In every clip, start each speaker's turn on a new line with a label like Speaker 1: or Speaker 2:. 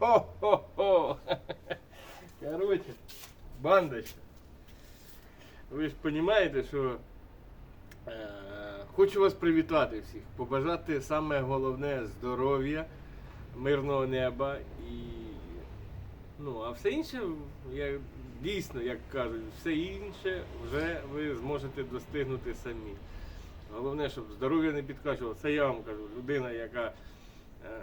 Speaker 1: Хо-хо-хо. Короче, бандочка. Ви ж розумієте, що е, хочу вас привітати всіх, побажати саме головне здоров'я, мирного неба і. Ну, а все інше, я, дійсно, як кажуть, все інше вже ви зможете достигнути самі. Головне, щоб здоров'я не підкачувало. Це я вам кажу, людина, яка е,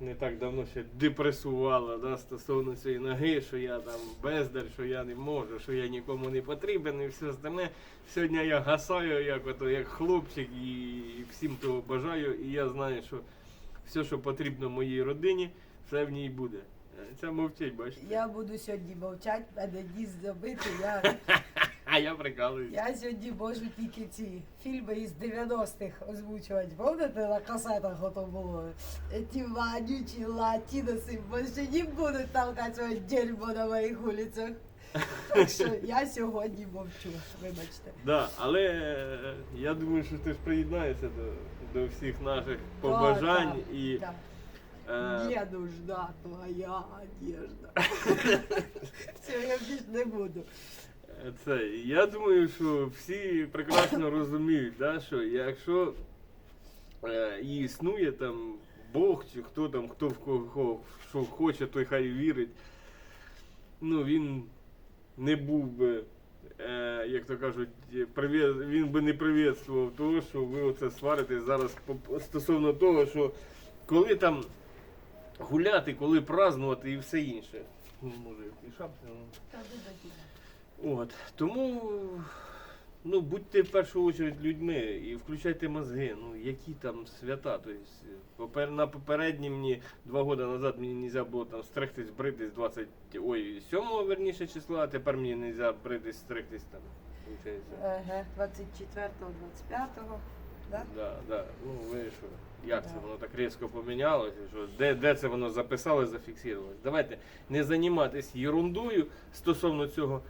Speaker 1: не так давно ще депресувала да, стосовно цієї ноги, що я там бездар, що я не можу, що я нікому не потрібен і все остальне. Сьогодні я гасаю як, ото, як хлопчик і, всім того бажаю. І я знаю, що все, що потрібно моїй родині, все в ній буде. Е, Це мовчить, бачите.
Speaker 2: Я буду сьогодні мовчати, мене ніс забити. Я,
Speaker 1: А я прикалуюсь.
Speaker 2: я сьогодні можу тільки ці фільми із 90-х озвучувати. Пам'ятаєте, на касетах ото було? Ті вонючі латиноси більше не будуть толкати своє дерьмо на моїх вулицях. Так що я сьогодні мовчу, вибачте.
Speaker 1: Да, але е, я думаю, що ти ж приєднаєшся до, до всіх наших побажань
Speaker 2: Так,
Speaker 1: і.
Speaker 2: так.
Speaker 1: е,
Speaker 2: Не нужна твоя одежда. Все, я більше не буду.
Speaker 1: Це, я думаю, що всі прекрасно розуміють, да, що якщо е, існує там Бог чи хто там, хто в кого що хоче, той хай вірить. Ну, він не був би, е, як то кажуть, він би не привітствував того, що ви оце сварите зараз стосовно того, що коли там гуляти, коли празднувати і все інше. Ну, Може, і шапці, ну. От. Тому ну, будьте в першу чергу людьми і включайте мозги. Ну, які там свята. Тобто, на попередні мені два роки назад мені не можна було там стригтись, бритись 20, ой, 7 верніше числа, а тепер мені не можна бритись, стригтись там.
Speaker 2: Ага, 24-го, 25-го. Да?
Speaker 1: Да, да. Ну, ви що, як це воно так різко помінялося? Що, де, де це воно записали, зафіксувалось? Давайте не займатися ерундою стосовно цього.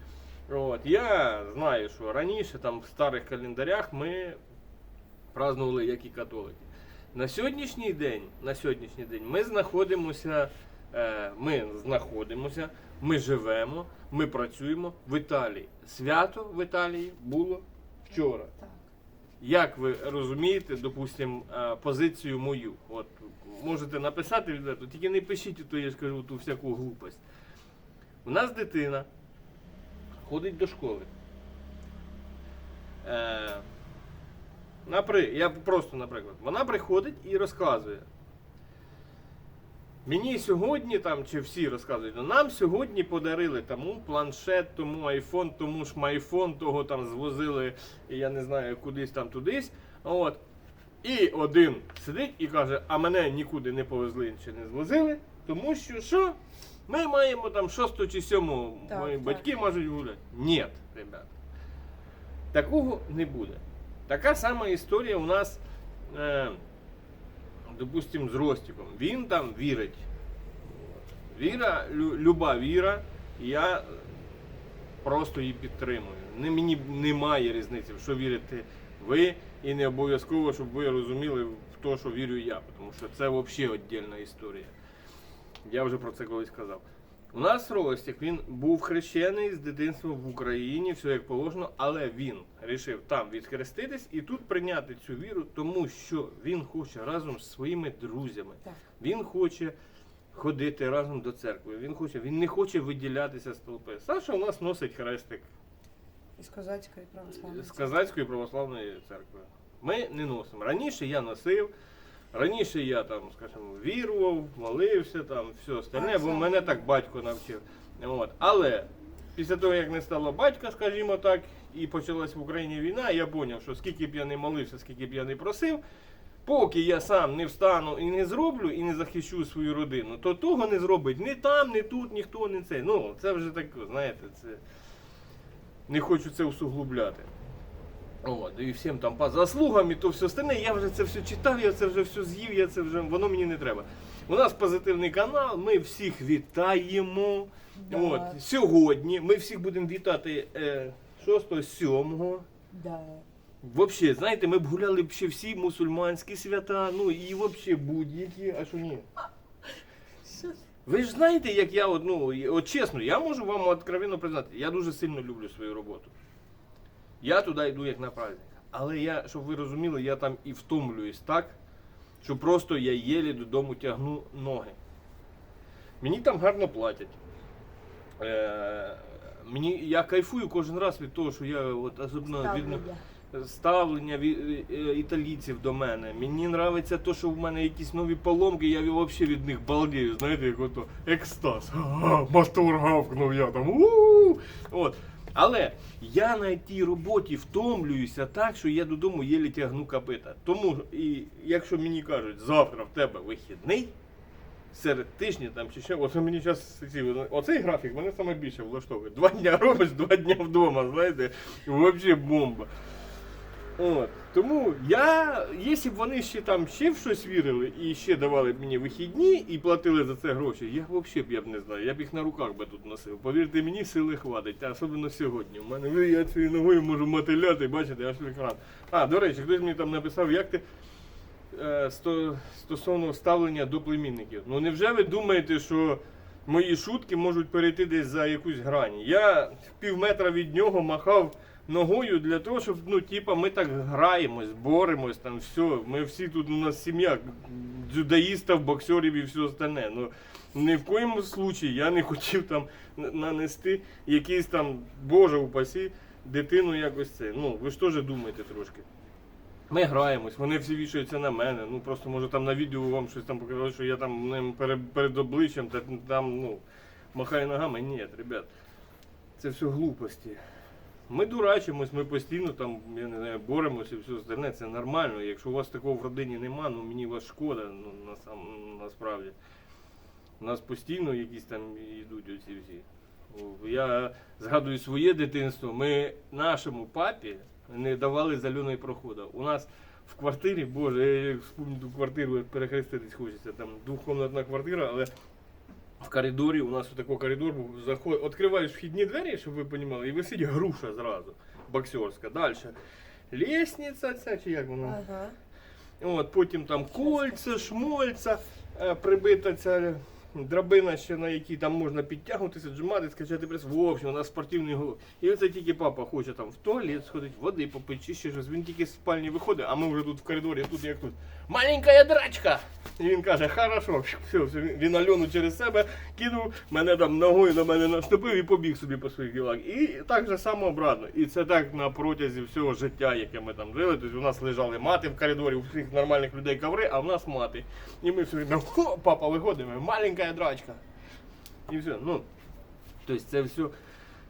Speaker 1: От. Я знаю, що раніше там в старих календарях ми празднували як і католики. На сьогоднішній день, на сьогоднішній день ми знаходимося, е, ми знаходимося, ми живемо, ми працюємо в Італії. Свято в Італії було вчора. Як ви розумієте, допустимо, позицію мою? От можете написати відверто, тільки не пишіть, то я ж кажу ту всяку глупость. У нас дитина ходить до школи. Е, напри... Я просто, наприклад, вона приходить і розказує. Мені сьогодні там, чи всі розказують, «Ну, нам сьогодні подарили тому планшет, тому айфон, тому ж майфон, того там звозили, я не знаю, кудись там тудись. От. І один сидить і каже, а мене нікуди не повезли чи не звозили, тому що що? Ми маємо там шосту чи сьому,
Speaker 2: Так,
Speaker 1: мої
Speaker 2: так.
Speaker 1: батьки можуть гуляти. Ні, ребята. Такого не буде. Така сама історія у нас, е, допустимо, з Ростіком. Він там вірить. От. Віра, лю, люба віра, я просто її підтримую. Не, мені немає різниці, в що вірите ви, і не обов'язково, щоб ви розуміли в те, що вірю я, тому що це взагалі віддільна історія. Я вже про це колись казав. У нас Ростік, він був хрещений з дитинства в Україні, все як положено, але він вирішив там відхреститись і тут прийняти цю віру, тому що він хоче разом з своїми друзями.
Speaker 2: Так.
Speaker 1: Він хоче ходити разом до церкви. Він хоче, він не хоче виділятися з толпи. Саша у нас носить хрестик
Speaker 2: Із козацької православної.
Speaker 1: з Казацької православної церкви. Ми не носимо. Раніше я носив, раніше я там, скажімо, вірував, молився, там все остальне, бо мене так батько навчив. От. Але після того, як не стало батька, скажімо так, і почалась в Україні війна, я зрозумів, що скільки б я не молився, скільки б я не просив, поки я сам не встану і не зроблю, і не захищу свою родину, то того не зробить ні там, ні тут, ніхто не це. Ну, це вже так, знаєте, це не хочу це усуглубляти. От, і всім там по заслугам і то все остальне. Я вже це все читав, я це вже все з'їв, я це вже воно мені не треба. У нас позитивний канал, ми всіх вітаємо.
Speaker 2: Да.
Speaker 1: От, сьогодні ми всіх будемо вітати е, 6 7
Speaker 2: Да.
Speaker 1: Взагалі, знаєте, ми б гуляли б ще всі мусульманські свята, ну і взагалі будь-які, а що ні? Ви ж знаєте, як я от, ну, от чесно, я можу вам откровенно признати, я дуже сильно люблю свою роботу. Я туди йду як на праздник. Але я, щоб ви розуміли, я там і втомлююсь так, що просто я єлі додому тягну ноги. Мені там гарно платять. Е, мені, я кайфую кожен раз від того, що я от, особливо від,
Speaker 2: Ставлення.
Speaker 1: ставлення від, е, італійців до мене. Мені подобається те, що в мене якісь нові поломки, я взагалі від них балдію. Знаєте, як ото екстаз. Мотор гавкнув я там. у От. Але я на тій роботі втомлююся так, що я додому єлі тягну капита. Тому і якщо мені кажуть, завтра в тебе вихідний. Серед тижня там чи ще, от мені зараз оцей графік мене саме більше влаштовує. Два дня робиш, два дня вдома, знаєте, взагалі бомба. От. Тому я, якщо б вони ще там ще в щось вірили і ще давали б мені вихідні і платили за це гроші, я взагалі б я б не знаю, я б їх на руках би тут носив. Повірте мені, сили хватить, особливо сьогодні. У мене ви- я цією ногою можу мотиляти, бачите, аж екран. А, до речі, хтось мені там написав, як ти е, сто, стосовно ставлення до племінників. Ну невже ви думаєте, що мої шутки можуть перейти десь за якусь грань? Я пів метра від нього махав ногою для того, щоб ну, типа, ми так граємось, боремось, там все. Ми всі тут у нас сім'я дзюдоїстів, боксерів і все остальне. Ну, ні в коєму случаї я не хотів там нанести якийсь там, боже упасі, дитину якось це. Ну, ви ж теж думаєте трошки. Ми граємось, вони всі вішаються на мене. Ну просто може там на відео вам щось там показали, що я там ним перед, перед обличчям та там ну махаю ногами. Ні, ребят, це все глупості. Ми дурачимось, ми постійно там, я не знаю, боремося і все остальне, це нормально. Якщо у вас такого в родині нема, ну мені вас шкода, ну насам, насправді. У нас постійно якісь там йдуть оці всі. Я згадую своє дитинство. Ми нашому папі не давали зеленої проходу. У нас в квартирі, боже, я як ту квартиру, перехреститись хочеться. Там двохкомнатна квартира, але в коридорі, у нас такий коридор був, заход... відкриваєш вхідні двері, щоб ви розуміли, і висить груша зразу, боксерська. Далі. Лісниця ця, чи як вона?
Speaker 2: Ага.
Speaker 1: От, потім там кольця, шмольця, е, прибита ця драбина, ще на якій там можна підтягнутися, джимати, скачати прес. В общем, у нас спортивний голов. І оце тільки папа хоче там в туалет сходити, води попити, чи ще щось. Він тільки з спальні виходить, а ми вже тут в коридорі, тут як тут. Маленька драчка! І він каже, хорошо, все, все. Він Альону через себе кинув, мене там ногою на мене наступив і побіг собі по своїх ділах. І так же само обратно. І це так на протязі всього життя, яке ми там жили. Тобто у нас лежали мати в коридорі, у всіх нормальних людей коври, а в нас мати. І ми все время, «Хо, папа, виходимо, маленька драчка. І все. Ну, тобто це все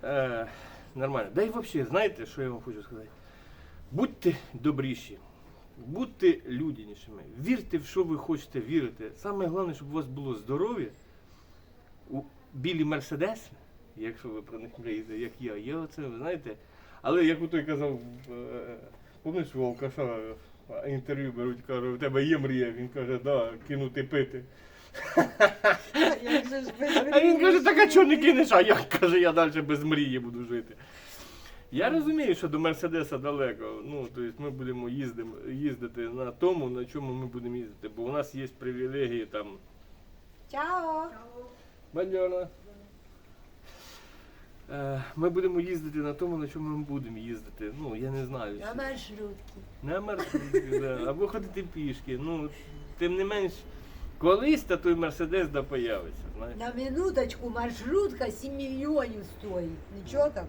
Speaker 1: е, нормально. Да і взагалі, знаєте, що я вам хочу сказати? Будьте добріші. Будьте людянішими, вірте в що ви хочете вірити. Саме головне, щоб у вас було здоров'я. У білі мерседеси, якщо ви про них мрієте, як я, є оце, ви знаєте. Але як у той казав, е, помниш у алкаша інтерв'ю беруть, каже, у тебе є мрія? Він каже, да, кинути пити.
Speaker 2: Як же ж без
Speaker 1: А він каже, так а чого не кинеш? А як каже, я далі без мрії буду жити. Я розумію, що до Мерседеса далеко. Ну, тобто ми будемо їздим, їздити на тому, на чому ми будемо їздити, бо у нас є привілегії там.
Speaker 2: Чао!
Speaker 1: Бадьорна. Е, Ми будемо їздити на тому, на чому ми будемо їздити. Ну, я не знаю.
Speaker 2: На маршрутці.
Speaker 1: На маршрутці, да. або ходити пішки. Ну, тим не менш, колись та той Мерседес да появиться. Знаєш?
Speaker 2: На минуточку маршрутка 7 мільйонів стоїть. Нічого так?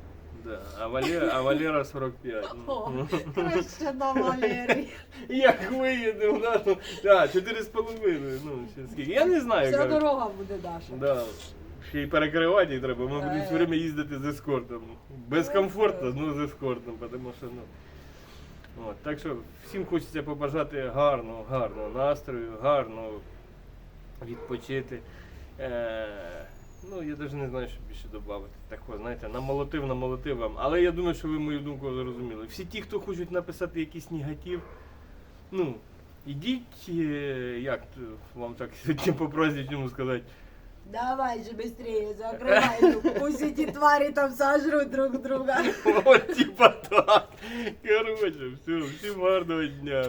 Speaker 1: Да. А, Валера, а Валера 45.
Speaker 2: О,
Speaker 1: Ну.
Speaker 2: краще на Валері.
Speaker 1: Як виїдемо, да, ну, да, 4,5, ну, ще скільки. Я не знаю.
Speaker 2: Вся
Speaker 1: як.
Speaker 2: дорога буде Даша.
Speaker 1: Да. Ще й перекривати їх треба, ми будемо
Speaker 2: Е.
Speaker 1: все время їздити з ескортом. Безкомфортно, ну з ескортом, тому що ну. От, так що всім хочеться побажати гарного, гарного настрою, гарного відпочити. Е, ну, я навіть не знаю, що більше додати. Такого, знаєте, намолотив, намолотив вам. Але я думаю, що ви мою думку зрозуміли. Всі ті, хто хочуть написати якийсь негатив, ну, ідіть, е, як то вам так сьогодні по праздничному сказати.
Speaker 2: Давай же быстрее, закрывай люк. Пусть эти твари там сожрут друг друга.
Speaker 1: От типа так. Короче, все, всім гарного дня.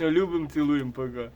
Speaker 1: Любим, цілуємо, пока.